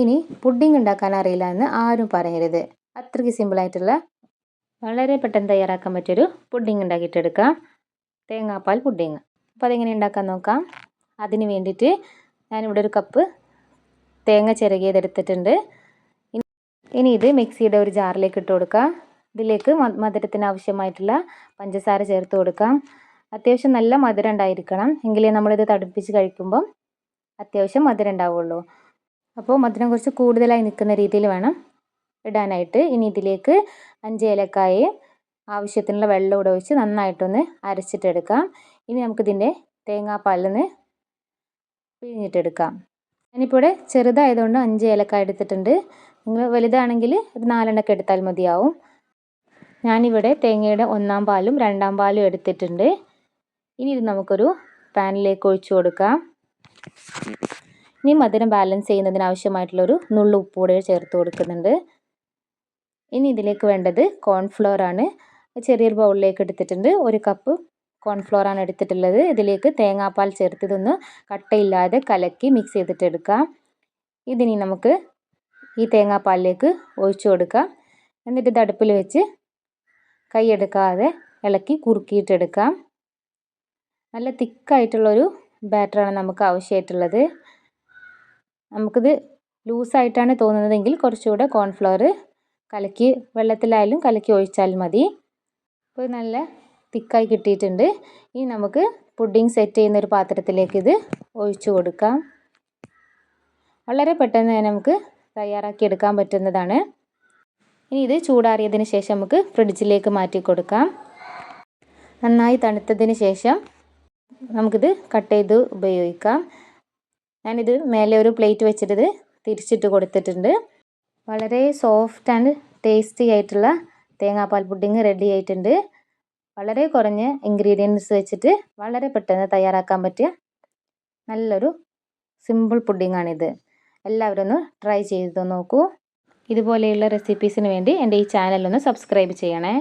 ഇനി പുഡിംഗ് ഉണ്ടാക്കാൻ അറിയില്ല എന്ന് ആരും പറയരുത്. അത്രയ്ക്ക് സിമ്പിളായിട്ടുള്ള വളരെ പെട്ടെന്ന് തയ്യാറാക്കാൻ പറ്റിയൊരു പുഡിംഗ് ഉണ്ടാക്കിയിട്ടെടുക്കാം. തേങ്ങാപ്പാൽ പുഡിംഗ് അപ്പോൾ അതെങ്ങനെ ഉണ്ടാക്കാൻ നോക്കാം. അതിന് വേണ്ടിയിട്ട് ഞാനിവിടെ ഒരു കപ്പ് തേങ്ങ ചിരകിയതെടുത്തിട്ടുണ്ട് ഇനി ഇത് മിക്സിയുടെ ഒരു ജാറിലേക്ക് ഇട്ട് കൊടുക്കാം. ഇതിലേക്ക് മധുരത്തിന് ആവശ്യമായിട്ടുള്ള പഞ്ചസാര ചേർത്ത് കൊടുക്കാം. അത്യാവശ്യം നല്ല മധുരം ഉണ്ടായിരിക്കണം. എങ്കിലേ നമ്മളിത് തടുപ്പിച്ച് കഴിക്കുമ്പം അത്യാവശ്യം മധുരം ഉണ്ടാവുള്ളൂ. അപ്പോൾ മധുരം കുറച്ച് കൂടുതലായി നിൽക്കുന്ന രീതിയിൽ വേണം ഇടാനായിട്ട്. ഇനി ഇതിലേക്ക് അഞ്ച് ഏലക്കായ ആവശ്യത്തിനുള്ള വെള്ളം കൂടെ ഒഴിച്ച് നന്നായിട്ടൊന്ന് അരച്ചിട്ടെടുക്കാം ഇനി നമുക്കിതിന്റെ തേങ്ങാപ്പാലിന്ന് പിഴിഞ്ഞിട്ടെടുക്കാം. ഞാനിപ്പോൾ ഇവിടെ ചെറുതായതുകൊണ്ട് അഞ്ച് ഏലക്കായ എടുത്തിട്ടുണ്ട്. നിങ്ങൾ വലുതാണെങ്കിൽ ഒരു നാലെണ്ണൊക്കെ എടുത്താൽ മതിയാവും. ഞാനിവിടെ തേങ്ങയുടെ ഒന്നാം പാലും രണ്ടാം പാലും എടുത്തിട്ടുണ്ട്. ഇനി ഇത് നമുക്കൊരു പാനിലേക്ക് ഒഴിച്ചു കൊടുക്കാം. ഇനി മധുരം ബാലൻസ് ചെയ്യുന്നതിന് ആവശ്യമായിട്ടുള്ളൊരു നുള്ളു ഉപ്പ് കൂടെ ചേർത്ത് കൊടുക്കുന്നുണ്ട്. ഇനി ഇതിലേക്ക് വേണ്ടത് കോൺഫ്ലോർ ആണ്. ചെറിയൊരു ബൗളിലേക്ക് എടുത്തിട്ടുണ്ട്. ഒരു കപ്പ് കോൺഫ്ലോർ ആണ് എടുത്തിട്ടുള്ളത്. ഇതിലേക്ക് തേങ്ങാപ്പാൽ ചേർത്ത് ഇതൊന്ന് കട്ടയില്ലാതെ കലക്കി മിക്സ് ചെയ്തിട്ട് എടുക്കാം. ഇതിനി നമുക്ക് ഈ തേങ്ങാപ്പാലിലേക്ക് ഒഴിച്ചു കൊടുക്കാം. എന്നിട്ട് ഇത് അടുപ്പിൽ വെച്ച് കൈയെടുക്കാതെ ഇളക്കി കുറുക്കിയിട്ടെടുക്കാം നല്ല തിക്കായിട്ടുള്ളൊരു ബാറ്ററാണ് നമുക്ക് ആവശ്യമായിട്ടുള്ളത്. നമുക്കിത് ലൂസായിട്ടാണ് തോന്നുന്നതെങ്കിൽ കുറച്ചുകൂടെ കോൺഫ്ലവർ കലക്കി വെള്ളത്തിലായാലും കലക്കി ഒഴിച്ചാൽ മതി. അപ്പോൾ നല്ല തിക്കായി കിട്ടിയിട്ടുണ്ട്. ഇനി നമുക്ക് പുഡിംഗ് സെറ്റ് ചെയ്യുന്ന ഒരു പാത്രത്തിലേക്ക് ഇത് ഒഴിച്ചു കൊടുക്കാം. വളരെ പെട്ടെന്ന് തന്നെ നമുക്ക് തയ്യാറാക്കി എടുക്കാൻ പറ്റുന്നതാണ്. ഇനി ഇത് ചൂടാറിയതിന് ശേഷം നമുക്ക് ഫ്രിഡ്ജിലേക്ക് മാറ്റി കൊടുക്കാം. നന്നായി തണുത്തതിന് ശേഷം നമുക്കിത് കട്ട് ചെയ്ത് ഉപയോഗിക്കാം. ഞാനിത് മേലെ ഒരു പ്ലേറ്റ് വെച്ചിട്ട് തിരിച്ചിട്ട് കൊടുത്തിട്ടുണ്ട്. വളരെ സോഫ്റ്റ് ആൻഡ് ടേസ്റ്റി ആയിട്ടുള്ള തേങ്ങാപ്പാൽ പുഡിങ് റെഡി ആയിട്ടുണ്ട്. വളരെ കുറഞ്ഞ ഇൻഗ്രീഡിയൻസ് വെച്ചിട്ട് വളരെ പെട്ടെന്ന് തയ്യാറാക്കാൻ പറ്റിയ നല്ലൊരു സിമ്പിൾ പുഡിങ്ങാണിത്. എല്ലാവരും ഒന്ന് ട്രൈ ചെയ്ത് നോക്കൂ. ഇതുപോലെയുള്ള റെസിപ്പീസിന് വേണ്ടി എന്റെ ഈ ചാനലൊന്ന് സബ്സ്ക്രൈബ് ചെയ്യണേ.